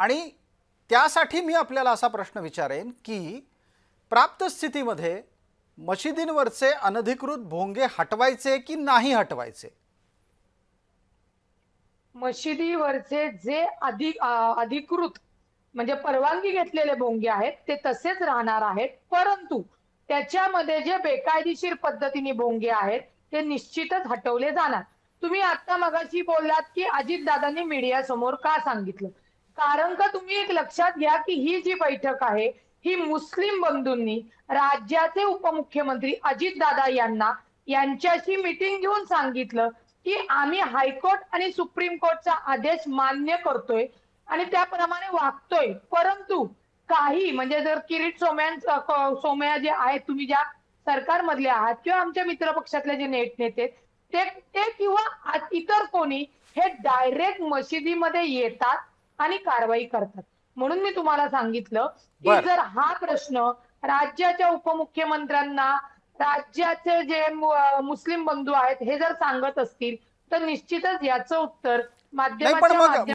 आणि त्यासाठी मी आपल्याला असा प्रश्न विचारेन की प्राप्त स्थितीमध्ये मशिदींवरचे अनधिकृत भोंगे हटवायचे की नाही हटवायचे? मशिदीवरचे जे अधिक अधिकृत म्हणजे परवानगी घेतलेले भोंगे आहेत ते तसेच राहणार आहेत. परंतु त्याच्यामध्ये जे बेकायदेशीर पद्धतीने भोंगे आहेत ते निश्चितच हटवले जाणार. तुम्ही आता मगाशी बोललात की अजितदादांनी मीडिया समोर का सांगितलं? कारण का तुम्ही एक लक्षात घ्या की ही जी बैठक आहे ही मुस्लिम बंधूंनी राज्याचे उपमुख्यमंत्री अजितदादा यांना यांच्याशी मिटिंग घेऊन सांगितलं की आम्ही हायकोर्ट आणि सुप्रीम कोर्टचा आदेश मान्य करतोय आणि त्याप्रमाणे वागतोय. परंतु काही म्हणजे जर किरीट सोम्यां सोमया जे आहेत तुम्ही ज्या सरकारमधले आहात किंवा आमच्या मित्र पक्षातले जे नेट नेते ते ते किंवा इतर कोणी हे डायरेक्ट मशिदीमध्ये येतात आणि कारवाई करतात म्हणून मी तुम्हाला सांगितलं की. जर हा प्रश्न राज्याच्या उपमुख्यमंत्र्यांना राज्याचे जे मुस्लिम बंधू आहेत हे जर सांगत असतील तर निश्चितच याचं उत्तर माध्यमाच्या